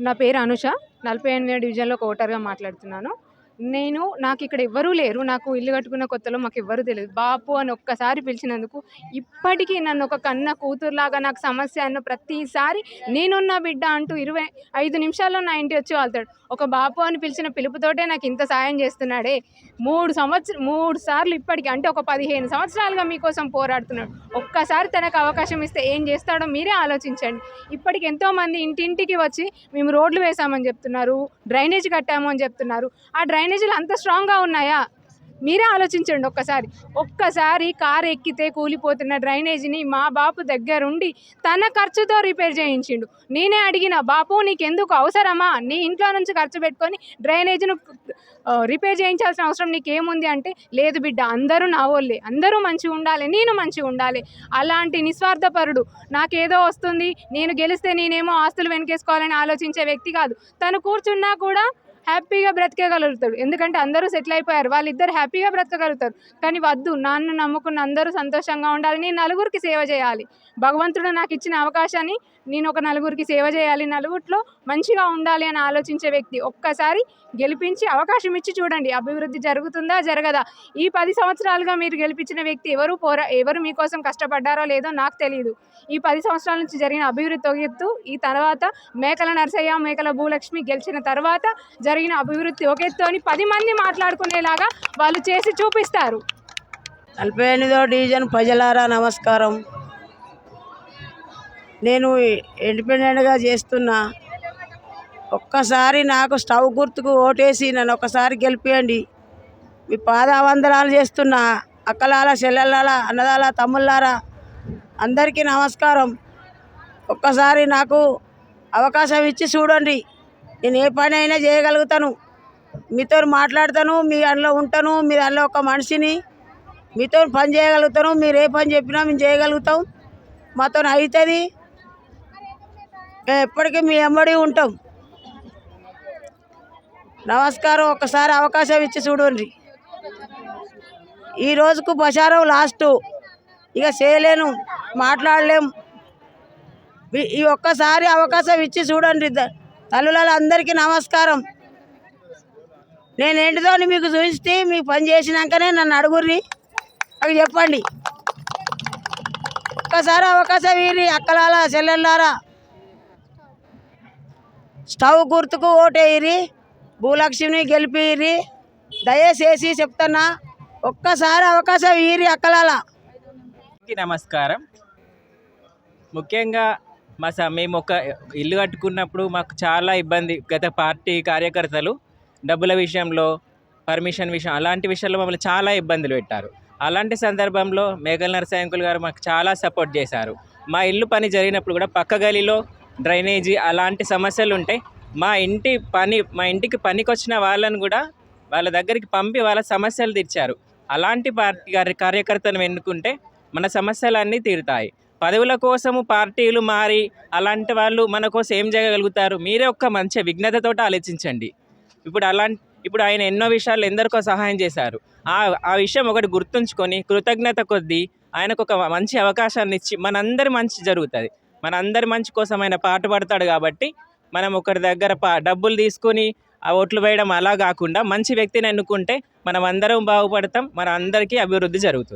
నా పేరు అనుష. నలభై ఎనిమిది డివిజన్లో ఒక ఓటర్గా మాట్లాడుతున్నాను. నేను నాకు ఇక్కడ ఎవ్వరూ లేరు. నాకు ఇల్లు కట్టుకున్న కొత్తలో మాకు ఎవ్వరూ తెలియదు. బాపు అని ఒక్కసారి పిలిచినందుకు ఇప్పటికీ నన్ను ఒక కన్న కూతురులాగా నాకు సమస్య అన్న ప్రతిసారి నేనున్న బిడ్డ అంటూ ఇరవై ఐదు నిమిషాల్లో నా ఇంటి వచ్చి వాళ్తాడు. ఒక బాపు అని పిలిచిన పిలుపుతోటే నాకు ఇంత సాయం చేస్తున్నాడే. మూడు సంవత్సరం మూడు సార్లు ఇప్పటికీ అంటే ఒక పదిహేను సంవత్సరాలుగా మీకోసం పోరాడుతున్నాడు. ఒక్కసారి తనకు అవకాశం ఇస్తే ఏం చేస్తాడో మీరే ఆలోచించండి. ఇప్పటికి ఎంతోమంది ఇంటింటికి వచ్చి మేము రోడ్లు వేసామని చెప్తున్నారు. డ్రైనేజ్ కట్టాము అని చెప్తున్నారు. ఆ డ్రైనేజీలు అంత స్ట్రాంగ్గా ఉన్నాయా? మీరే ఆలోచించండి ఒక్కసారి. ఒక్కసారి కారు ఎక్కితే కూలిపోతున్న డ్రైనేజీని మా బాపు దగ్గరుండి తన ఖర్చుతో రిపేర్ చేయించిండు. నేనే అడిగిన బాపు నీకెందుకు అవసరమా? నీ ఇంట్లో నుంచి ఖర్చు పెట్టుకొని డ్రైనేజీను రిపేర్ చేయించాల్సిన అవసరం నీకేముంది? అంటే లేదు బిడ్డ అందరూ నా వాళ్ళే. అందరూ మంచిగా ఉండాలి. నేను మంచిగా ఉండాలి. అలాంటి నిస్వార్థపరుడు నాకేదో వస్తుంది. నేను గెలిస్తే నేనేమో ఆస్తులు వెనకేసుకోవాలని ఆలోచించే వ్యక్తి కాదు. తను కూర్చున్నా కూడా హ్యాపీగా బ్రతకగలుగుతాడు ఎందుకంటే అందరూ సెటిల్ అయిపోయారు. వాళ్ళిద్దరు హ్యాపీగా బ్రతకగలుగుతారు. కానీ వద్దు నాన్న నమ్ముకున్న అందరూ సంతోషంగా ఉండాలి. నేను నలుగురికి సేవ చేయాలి. భగవంతుడు నాకు ఇచ్చిన అవకాశాన్ని నేను ఒక నలుగురికి సేవ చేయాలి. నలుగురిలో మంచిగా ఉండాలి అని ఆలోచించే వ్యక్తి ఒక్కసారి గెలిపించి అవకాశం ఇచ్చి చూడండి. అభివృద్ధి జరుగుతుందా జరగదా? ఈ పది సంవత్సరాలుగా మీరు గెలిపించిన వ్యక్తి ఎవరు పోరా ఎవరు మీకోసం కష్టపడ్డారో లేదో నాకు తెలియదు ఈ పది సంవత్సరాల నుంచి జరిగిన అభివృద్ధి ఒక ఈ తర్వాత మేకల నరసయ్య మేకల భూలక్ష్మి గెలిచిన తర్వాత జరిగిన అభివృద్ధి ఒక పది మంది మాట్లాడుకునేలాగా వాళ్ళు చేసి చూపిస్తారు. నలభై ఎనిమిదో డివిజన్ ప్రజలారా నమస్కారం. నేను ఇండిపెండెంట్గా చేస్తున్నా ఒక్కసారి నాకు స్టవ్ గుర్తుకు ఓటేసి నన్ను ఒక్కసారి గెలిపియండి. మీ పాదావందనాలు చేస్తున్నా అక్కలాల చెల్లెళ్ళ అన్నదాల తమ్ముళ్ళారా అందరికీ నమస్కారం. ఒక్కసారి నాకు అవకాశం ఇచ్చి చూడండి. నేను ఏ పని అయినా చేయగలుగుతాను. మీతో మాట్లాడతాను మీ అందులో ఉంటాను మీ అందులో ఒక మనిషిని మీతో పని చేయగలుగుతాను మీరు ఏ పని చెప్పినా మేము చేయగలుగుతాం. మాతో అవుతుంది. ఎప్పటికీ మీ ఎమ్మడి ఉంటాం. నమస్కారం ఒక్కసారి అవకాశం ఇచ్చి చూడండి. ఈ రోజుకు బషారం లాస్ట్ ఇక చేయలేను మాట్లాడలేం. ఈ- ఈ ఒక్కసారి అవకాశం ఇచ్చి చూడండి. ద- తల్లుల అందరికీ నమస్కారం. నేను ఏంటిదో మీకు చూపిస్తే మీకు పని చేసినాకనే నన్ను అడుగుర్రి. నాకు చెప్పండి. ఒక్కసారి అవకాశం వీరి అక్కలారా చెల్లెళ్ళారా స్టవ్ గుర్తుకు ఓటేయిరి భూలక్ష్మిని గెలిపిరి దయచేసి చెప్తున్నా ఒక్కసారి అవకాశం వీరి అక్కలాలా నమస్కారం. ముఖ్యంగా మా స మేము ఒక ఇల్లు కట్టుకున్నప్పుడు మాకు చాలా ఇబ్బంది గత పార్టీ కార్యకర్తలు డబ్బుల విషయంలో పర్మిషన్ విషయం అలాంటి విషయాల్లో మమ్మల్ని చాలా ఇబ్బందులు పెట్టారు. అలాంటి సందర్భంలో మేఘల్ నరసాయంకులు గారు మాకు చాలా సపోర్ట్ చేశారు. మా ఇల్లు పని జరిగినప్పుడు కూడా పక్క గలిలో డ్రైనేజీ అలాంటి సమస్యలు ఉంటే మా ఇంటి పని మా ఇంటికి పనికొచ్చిన వాళ్ళని కూడా వాళ్ళ దగ్గరికి పంపి వాళ్ళ సమస్యలు తీర్చారు. అలాంటి పార్టీ కార్యకర్తను ఎన్నుకుంటే మన సమస్యలన్నీ తీరుతాయి. పదవుల కోసము పార్టీలు మారి అలాంటి వాళ్ళు మన కోసం ఏం చేయగలుగుతారు మీరే ఒక్క మంచి విఘ్నతతో ఆలోచించండి. ఇప్పుడు అలాంటి ఇప్పుడు ఆయన ఎన్నో విషయాలు ఎందరికో సహాయం చేశారు. ఆ ఆ విషయం ఒకటి గుర్తుంచుకొని కృతజ్ఞత కొద్దీ ఆయనకు ఒక మంచి అవకాశాన్ని ఇచ్చి మనందరి మంచి జరుగుతుంది. మనందరి మంచి కోసం ఆయన పాట పడతాడు కాబట్టి మనం ఒకరి దగ్గర పా డబ్బులు తీసుకొని ఆ ఓట్లు వేయడం అలా కాకుండా మంచి వ్యక్తిని ఎన్నుకుంటే మనం అందరం బాగుపడతాం మన అందరికీ అభివృద్ధి జరుగుతుంది.